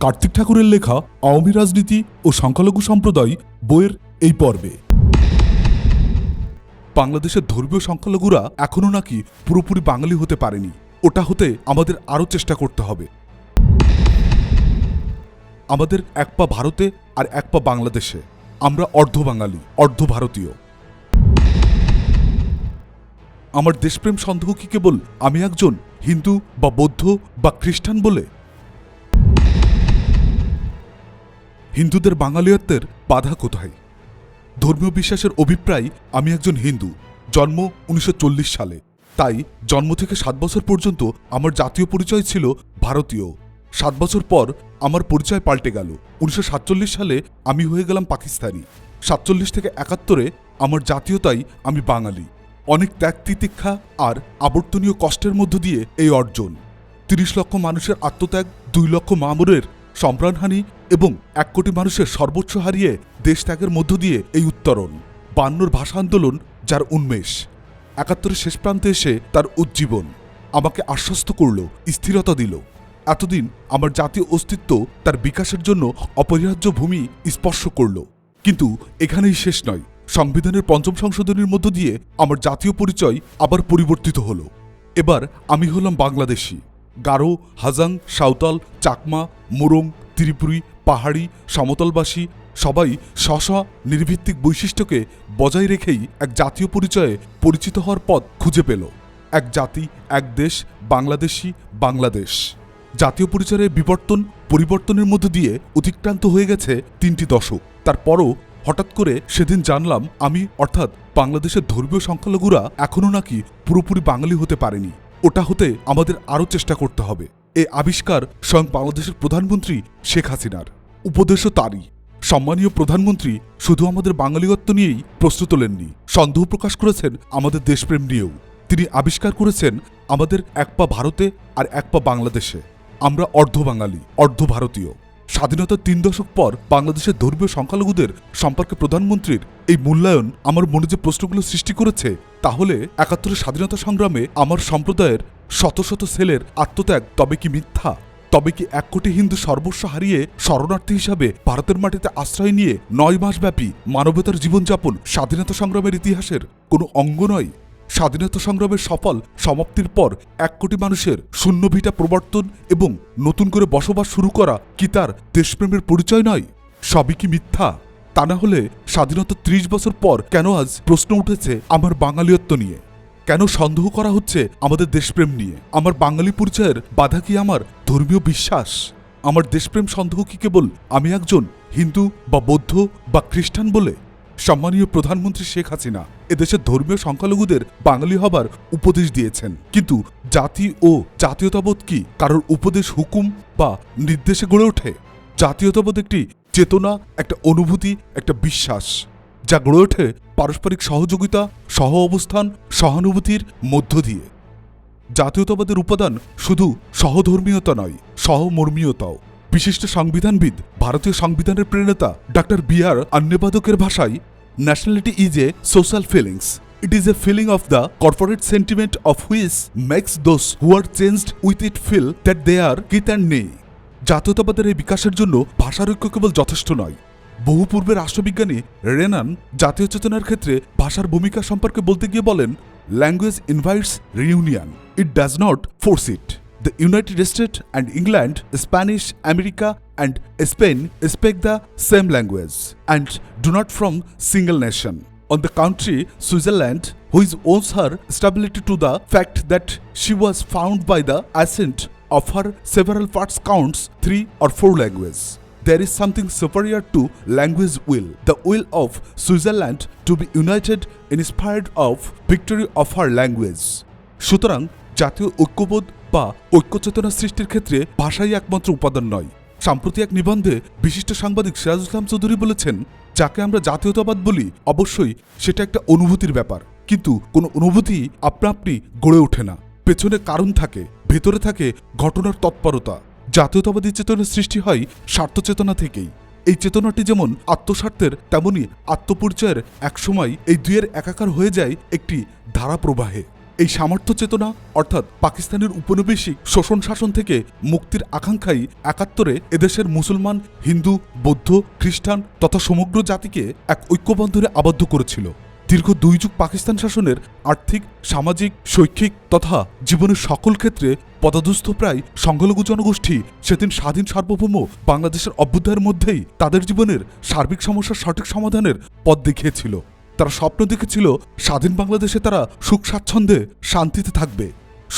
কার্তিক ঠাকুরের লেখা আওয়ামী রাজনীতি ও সংখ্যালঘু সম্প্রদায় বইয়ের এই পর্বে। বাংলাদেশের ধর্মীয় সংখ্যালঘুরা এখনও নাকি পুরোপুরি বাঙালি হতে পারেনি। ওটা হতে আমাদের আরও চেষ্টা করতে হবে। আমাদের এক পা ভারতে আর এক পা বাংলাদেশে। আমরা অর্ধ বাঙালি, অর্ধ ভারতীয়। আমার দেশপ্রেম সন্দেহ কি কেবল আমি একজন হিন্দু বা বৌদ্ধ বা খ্রিস্টান বলে? হিন্দুদের বাঙালিয়ত্বের বাধা কোথায়? ধর্মীয় বিশ্বাসের অভিপ্রায়, আমি একজন হিন্দু, জন্ম উনিশশো চল্লিশ সালে। তাই জন্ম থেকে সাত বছর পর্যন্ত আমার জাতীয় পরিচয় ছিল ভারতীয়। সাত বছর পর আমার পরিচয় পাল্টে গেল। উনিশশো সাতচল্লিশ সালে আমি হয়ে গেলাম পাকিস্তানি। সাতচল্লিশ থেকে একাত্তরে আমার জাতীয়তাই আমি বাঙালি। অনেক ত্যাগ তিতিক্ষা আর আবর্তনীয় কষ্টের মধ্য দিয়ে এই অর্জন। তিরিশ লক্ষ মানুষের আত্মত্যাগ, দুই লক্ষ মামুরের সম্প্রাণহানি এবং এক কোটি মানুষের সর্বোচ্চ হারিয়ে দেশ ত্যাগের মধ্য দিয়ে এই উত্তরণ। বান্নর ভাষা আন্দোলন, যার উন্মেষ। একাত্তরের শেষ প্রান্তে এসে তার উজ্জীবন আমাকে আশ্বস্ত করল, স্থিরতা দিল। এতদিন আমার জাতীয় অস্তিত্ব তার বিকাশের জন্য অপরিহার্য ভূমি স্পর্শ করল। কিন্তু এখানেই শেষ নয়। সংবিধানের পঞ্চম সংশোধনীর মধ্য দিয়ে আমার জাতীয় পরিচয় আবার পরিবর্তিত হলো। এবার আমি হলাম বাংলাদেশি। গারো, হাজাং, সাঁওতাল, চাকমা, মুরং, ত্রিপুরী পাহাড়ি, সমতলবাসী সবাই স্ব নির্ভিত্তিক বৈশিষ্ট্যকে বজায় রেখেই এক জাতীয় পরিচয়ে পরিচিত হওয়ার পথ খুঁজে পেল। এক জাতি, এক দেশ, বাংলাদেশি বাংলাদেশ। জাতীয় পরিচয়ের বিবর্তন পরিবর্তনের মধ্য দিয়ে অতিক্রান্ত হয়ে গেছে তিনটি দশক। তারপরও হঠাৎ করে সেদিন জানলাম, আমি অর্থাৎ বাংলাদেশের ধর্মীয় সংখ্যালঘুরা এখনও নাকি পুরোপুরি বাঙালি হতে পারেনি। ওটা হতে আমাদের আরও চেষ্টা করতে হবে। এ আবিষ্কার স্বয়ং বাংলাদেশের প্রধানমন্ত্রী শেখ হাসিনার। উপদেশও তারই। সম্মানীয় প্রধানমন্ত্রী শুধু আমাদের বাঙালিত্ব নিয়েই প্রশ্ন তোলেননি সন্দেহ প্রকাশ করেছেন আমাদের দেশপ্রেম নিয়েও। তিনি আবিষ্কার করেছেন আমাদের এক পা ভারতে আর এক পা বাংলাদেশে। আমরা অর্ধ বাঙালি, অর্ধ ভারতীয়। স্বাধীনতার তিন দশক পর বাংলাদেশের ধর্মীয় সংখ্যালঘুদের সম্পর্কে প্রধানমন্ত্রীর এই মূল্যায়ন আমার মনে যে প্রশ্নগুলো সৃষ্টি করেছে, তাহলে একাত্তরের স্বাধীনতা সংগ্রামে আমার সম্প্রদায়ের শত শত ছেলের আত্মত্যাগ তবে কি মিথ্যা? তবে কি এক কোটি হিন্দু সর্বস্ব হারিয়ে শরণার্থী হিসাবে ভারতের মাটিতে আশ্রয় নিয়ে নয় মাসব্যাপী মানবতার জীবনযাপন স্বাধীনতা সংগ্রামের ইতিহাসের কোনো অঙ্গ নয়? স্বাধীনতা সংগ্রামের সফল সমাপ্তির পর এক কোটি মানুষের শূন্য ভিটা প্রবর্তন এবং নতুন করে বসবাস শুরু করা কি তার দেশপ্রেমের পরিচয় নয়? সবই কি মিথ্যা? তা না হলে স্বাধীনতা ত্রিশ বছর পর কেন আজ প্রশ্ন উঠেছে আমার বাঙালিয়ত্ব নিয়ে? কেন সন্দেহ করা হচ্ছে আমাদের দেশপ্রেম নিয়ে? আমার বাঙালি পরিচয়ের বাধা কি আমার? ধর্মীয় বিশ্বাস? আমার দেশপ্রেম সন্দেহ কি কেবল আমি একজন হিন্দু বা বৌদ্ধ বা খ্রিস্টান বলে? সম্মানীয় প্রধানমন্ত্রী শেখ হাসিনা এদেশের ধর্মীয় সংখ্যালঘুদের বাঙালি হবার উপদেশ দিয়েছেন। কিন্তু জাতি ও জাতীয়তাবোধ কি কারোর উপদেশ হুকুম বা নির্দেশে গড়ে ওঠে? জাতীয়তাবোধ একটি চেতনা, একটা অনুভূতি, একটা বিশ্বাস যা গড়ে ওঠে পারস্পরিক সহযোগিতা, সহ অবস্থান, সহানুভূতির মধ্য দিয়ে। জাতীয়তাবাদের উপাদান শুধু সহধর্মীয়তা নয়, সহমর্মীয়তাও। বিশিষ্ট সংবিধানবিদ, ভারতীয় সংবিধানের প্রেরণেতা, ডাক্তার বি আর আন্যবাদকের ভাষায় nationality is a social feelings it is a feeling of the corporate sentiment of which makes those who are changed with it feel that they are kith and নেই জাতীয়তাবাদের এই বিকাশের জন্য ভাষার ঐক্য কেবল যথেষ্ট নয় বহু পূর্বে রাষ্ট্রবিজ্ঞানী রেনান জাতীয় চেতনার ক্ষেত্রে ভাষার ভূমিকা সম্পর্কে বলতে গিয়ে বলেন language invites reunion it does not force it the United State and England Spanish America and Spain speak the same language and do not from single nation On the country, Switzerland, which owes her stability to the fact that she was found by the ascent of her several parts counts three or four languages. There is something superior to language will, the will of Switzerland to be united in spite of victory of her language. সুতরাং জাতীয় ঐক্যবোধ বা ঐক্যচেতনা সৃষ্টির ক্ষেত্রে ভাষাই একমাত্র উপাদান নয়। সাম্প্রতি এক নিবন্ধে বিশিষ্ট সাংবাদিক সিরাজ ইসলাম চৌধুরী বলেছেন যাকে আমরা জাতীয়তাবাদ বলি অবশ্যই সেটা একটা অনুভূতির ব্যাপার। কিন্তু কোনো অনুভূতি আপনা আপনি গড়ে ওঠে না। পেছনে কারণ থাকে ভেতরে থাকে ঘটনার তৎপরতা। জাতীয়তাবাদী চেতনার সৃষ্টি হয় স্বার্থ চেতনা থেকেই। এই চেতনাটি যেমন আত্মস্বার্থের, তেমনি আত্মপরিচয়ের একসময় এই দুয়ের একাকার হয়ে যায় একটি ধারা প্রবাহে এই সামর্থ্য চেতনা, অর্থাৎ পাকিস্তানের উপনিবেশিক শোষণ শাসন থেকে মুক্তির আকাঙ্ক্ষাই একাত্তরে এদেশের মুসলমান, হিন্দু, বৌদ্ধ, খ্রিস্টান তথা সমগ্র জাতিকে এক ঐক্যবন্ধনে আবদ্ধ করেছিল। দীর্ঘ দুই যুগ পাকিস্তান শাসনের আর্থিক, সামাজিক, শৈক্ষিক তথা জীবনের সকল ক্ষেত্রে পদাদুস্থ প্রায় সংখ্যালঘু জনগোষ্ঠী সেদিন স্বাধীন সার্বভৌম বাংলাদেশের অভ্যুদয়ের মধ্যেই তাদের জীবনের সার্বিক সমস্যার সঠিক সমাধানের পথ দেখিয়েছিল। তারা স্বপ্ন দেখেছিল স্বাধীন বাংলাদেশে তারা সুখ স্বাচ্ছন্দ্যে শান্তিতে থাকবে,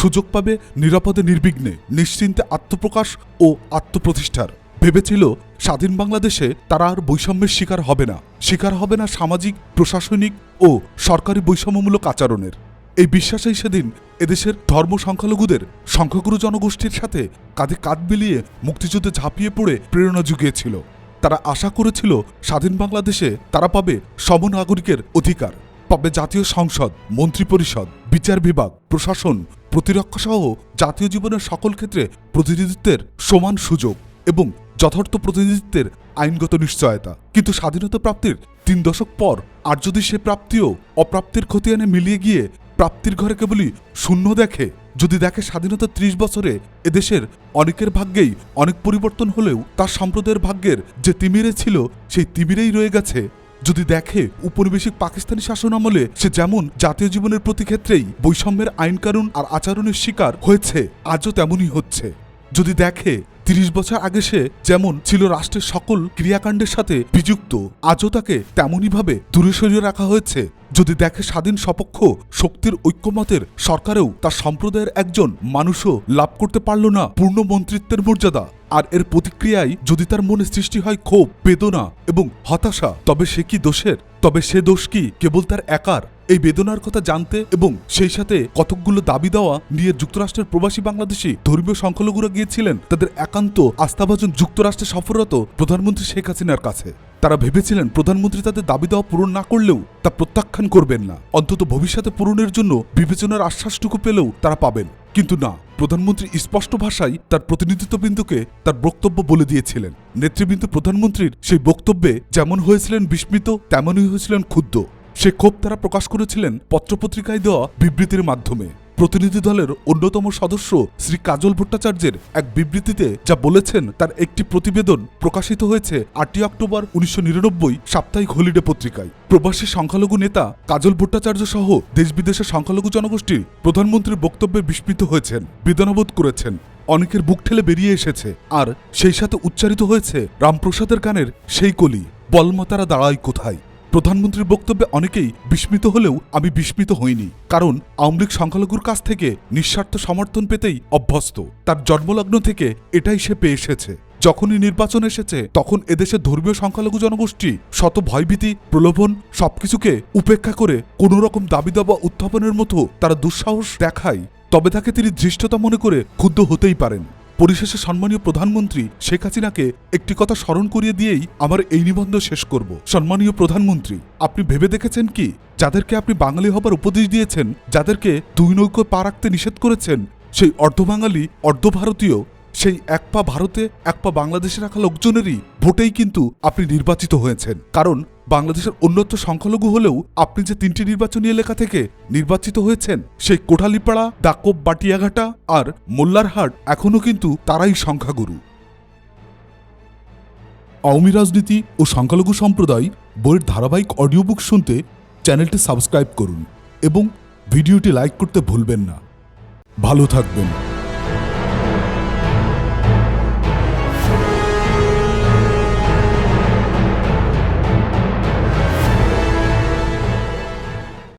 সুযোগ পাবে নিরাপদে নির্বিঘ্নে, নিশ্চিন্তে আত্মপ্রকাশ ও আত্মপ্রতিষ্ঠার। ভেবেছিল স্বাধীন বাংলাদেশে তারা আর বৈষম্যের শিকার হবে না। শিকার হবে না সামাজিক, প্রশাসনিক ও সরকারি বৈষম্যমূলক আচরণের। এই বিশ্বাসেই সেদিন এদেশের ধর্ম সংখ্যালঘুদের সংখ্যাগুরু জনগোষ্ঠীর সাথে কাঁধে কাঁধ মিলিয়ে মুক্তিযুদ্ধে ঝাঁপিয়ে পড়ে প্রেরণা জুগিয়েছিল। তারা আশা করেছিল স্বাধীন বাংলাদেশে তারা পাবে সমনাগরিকের অধিকার, পাবে জাতীয় সংসদ, মন্ত্রিপরিষদ, বিচার বিভাগ, প্রশাসন, প্রতিরক্ষা সহ জাতীয় জীবনের সকল ক্ষেত্রে প্রতিনিধিত্বের সমান সুযোগ এবং যথার্থ প্রতিনিধিত্বের আইনগত নিশ্চয়তা। কিন্তু স্বাধীনতা প্রাপ্তির তিন দশক পর আর যদি সে প্রাপ্তিও অপ্রাপ্তির খতিয়ানে মিলিয়ে গিয়ে প্রাপ্তির ঘরে কেবলই শূন্য দেখে, যদি দেখে স্বাধীনতা ত্রিশ বছরে এদেশের অনেকের ভাগ্যেই অনেক পরিবর্তন হলেও তার সম্প্রদায়ের ভাগ্যের যে তিমিরে ছিল, সেই তিমিরেই রয়ে গেছে। যদি দেখে উপনিবেশিক পাকিস্তানি শাসন আমলে সে যেমন জাতীয় জীবনের প্রতি ক্ষেত্রেই বৈষম্যের আইনকানুন আর আচরণের শিকার হয়েছে, আজও তেমনই হচ্ছে। যদি দেখে তিরিশ বছর আগে সে যেমন ছিল রাষ্ট্রের সকল ক্রিয়াকাণ্ডের সাথে বিযুক্ত, আজও তাকে তেমনইভাবে দূরে সরিয়ে রাখা হয়েছে। যদি দেখে স্বাধীন সপক্ষ শক্তির ঐক্যমতের সরকারেও তার সম্প্রদায়ের একজন মানুষও লাভ করতে পারল না পূর্ণ মন্ত্রিত্বের মর্যাদা, আর এর প্রতিক্রিয়ায় যদি তার মনে সৃষ্টি হয় ক্ষোভ, বেদনা এবং হতাশা, তবে সে কি দোষের? তবে সে দোষ কি কেবল তার একার? এই বেদনার কথা জানতে এবং সেই সাথে কতকগুলো দাবি দেওয়া নিয়ে যুক্তরাষ্ট্রের প্রবাসী বাংলাদেশি ধর্মীয় সংখ্যালঘুরা গিয়েছিলেন, তাদের একান্ত আস্থাভাজন যুক্তরাষ্ট্রে সফররত প্রধানমন্ত্রী শেখ হাসিনার কাছে। তারা ভেবেছিলেন প্রধানমন্ত্রী তাদের দাবি দেওয়া পূরণ না করলেও তা প্রত্যাখ্যান করবেন না। অন্তত ভবিষ্যতে পূরণের জন্য বিবেচনার আশ্বাসটুকু পেলেও তারা পাবেন। কিন্তু না, প্রধানমন্ত্রী স্পষ্ট ভাষায় তার প্রতিনিধিত্ববৃন্দকে তার বক্তব্য বলে দিয়েছিলেন। নেতৃবৃন্দ প্রধানমন্ত্রীর সেই বক্তব্যে যেমন হয়েছিলেন বিস্মিত, তেমনই হয়েছিলেন ক্ষুব্ধ। সে ক্ষোভ তারা প্রকাশ করেছিলেন পত্রপত্রিকায় দেওয়া বিবৃতির মাধ্যমে। প্রতিনিধি দলের অন্যতম সদস্য শ্রী কাজল ভট্টাচার্যের এক বিবৃতিতে যা বলেছেন, তার একটি প্রতিবেদন প্রকাশিত হয়েছে আটই অক্টোবর উনিশশো নিরানব্বই সাপ্তাহিক হলিডে পত্রিকায়। প্রবাসী সংখ্যালঘু নেতা কাজল ভট্টাচার্য সহ দেশ বিদেশের সংখ্যালঘু জনগোষ্ঠীর প্রধানমন্ত্রীর বক্তব্যে বিস্মিত হয়েছেন, বেদনাবোধ করেছেন। অনেকের বুক ঠেলে বেরিয়ে এসেছে। আর সেই সাথে উচ্চারিত হয়েছে, রামপ্রসাদের গানের সেই কলি বলমতারা দাঁড়ায় কোথায়? প্রধানমন্ত্রীর বক্তব্যে অনেকেই বিস্মিত হলেও আমি বিস্মিত হইনি, কারণ আওয়ামী লীগ সংখ্যালঘুর কাছ থেকে নিঃস্বার্থ সমর্থন পেতেই অভ্যস্ত। তার জন্মলগ্ন থেকে এটাই সে পেয়ে এসেছে। যখনই নির্বাচন এসেছে, তখন এদেশে ধর্মীয় সংখ্যালঘু জনগোষ্ঠী, শত ভয়ভীতি, প্রলোভন সবকিছুকে উপেক্ষা করে কোনো রকম দাবি দাবা উত্থাপনের মতো তারা দুঃসাহস দেখায়। তবে তাকে তিনি ধৃষ্টতা মনে করে ক্ষুব্ধ হতেই পারেন। পরিশেষে সম্মানীয় প্রধানমন্ত্রী শেখ হাসিনাকে একটি কথা স্মরণ করিয়ে দিয়েই আমার এই নিবন্ধ শেষ করব। সম্মানীয় প্রধানমন্ত্রী, আপনি ভেবে দেখেছেন কি? যাদেরকে আপনি বাঙালি হবার উপদেশ দিয়েছেন, যাদেরকে দুই নৌকো পা রাখতে নিষেধ করেছেন, সেই অর্ধবাঙালি অর্ধভারতীয় সেই এক পা ভারতে, এক পা বাংলাদেশে রাখা লোকজনেরই ভোটেই কিন্তু আপনি নির্বাচিত হয়েছেন। কারণ বাংলাদেশের অন্যত্র সংখ্যালঘু হলেও আপনি যে তিনটি নির্বাচনী এলাকা থেকে নির্বাচিত হয়েছেন, সেই কোঠালিপাড়া দাকব বাটিয়াঘাটা আর মোল্লারহাট এখনও কিন্তু তারাই সংখ্যাগুরু। আওয়ামী রাজনীতি ও সংখ্যালঘু সম্প্রদায় বইয়ের ধারাবাহিক অডিও বুক শুনতে চ্যানেলটি সাবস্ক্রাইব করুন এবং ভিডিওটি লাইক করতে ভুলবেন না। ভালো থাকবেন।